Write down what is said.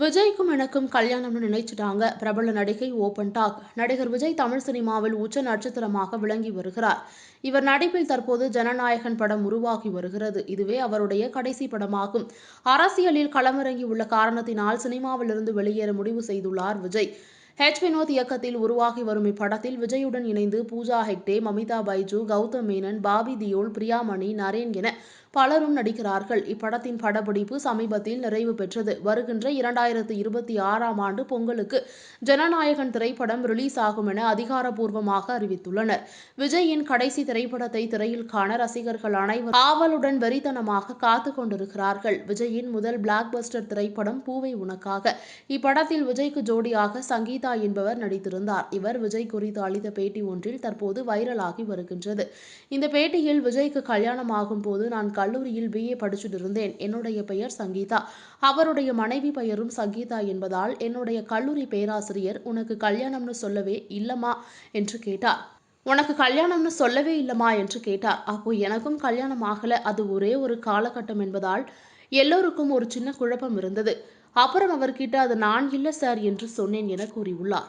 விஜய்க்கும் எனக்கும் கல்யாணம்னு நினைச்சிட்டாங்க. பிரபல நடிகை ஓபன் டாக். நடிகர் விஜய் தமிழ் சினிமாவில் உச்ச நட்சத்திரமாக விளங்கி வருகிறார். இவர் நடிப்பில் தற்போது ஜனநாயகன் படம் உருவாகி வருகிறது. இதுவே அவருடைய கடைசி படமாகும். அரசியலில் களமிறங்கி உள்ள காரணத்தினால் சினிமாவிலிருந்து வெளியேற முடிவு செய்துள்ளார் விஜய். ஹெச் வினோத் இயக்கத்தில் உருவாகி வரும் இப்படத்தில் விஜயுடன் இணைந்து பூஜா ஹெக்டே மமிதா பைஜு கௌதம் மேனன் பாபி தியோல் பிரியாமணி நரேன் என பலரும் நடிக்கிறார்கள். இப்படத்தின் படப்பிடிப்பு சமீபத்தில் நிறைவு பெற்றது. வருகின்ற இரண்டாயிரத்து இருபத்தி ஆறாம் ஆண்டு பொங்கலுக்கு ஜனநாயகன் திரைப்படம் ரிலீஸ் ஆகும் என அதிகாரப்பூர்வமாக அறிவித்துள்ளனர். விஜயின் கடைசி திரைப்படத்தை திரையில் காண ரசிகர்கள் அனைவரும் ஆவலுடன் வெறித்தனமாக காத்து கொண்டிருக்கிறார்கள். விஜயின் முதல் பிளாக் பஸ்டர் திரைப்படம் பூவை உனக்காக. இப்படத்தில் விஜய்க்கு ஜோடியாக சங்கீதா என்பவர் நடித்திருந்தார். இவர் விஜய் குறித்து அளித்த பேட்டி ஒன்றில் தற்போது வைரலாகி வருகின்றது. இந்த பேட்டியில் விஜய்க்கு கல்யாணம் ஆகும் போது நான் கல்லூரியில் பிஏ படிச்சுட்டு இருந்தேன். என்னுடைய பெயர் சங்கீதா. அவருடைய மனைவி பெயரும் சங்கீதா என்பதால் என்னுடைய கல்லூரி பேராசிரியர் உனக்கு கல்யாணம்னு சொல்லவே இல்லமா என்று கேட்டார். உனக்கு கல்யாணம்னு சொல்லவே இல்லமா என்று கேட்டார். அப்போ எனக்கும் கல்யாணம் ஆகல. அது ஒரே ஒரு காலகட்டம் என்பதால் எல்லோருக்கும் ஒரு சின்ன குழப்பம் இருந்தது. அப்புறம் அவர்கிட்ட அது நான் இல்லை சார் என்று சொன்னேன் என கூறியுள்ளார்.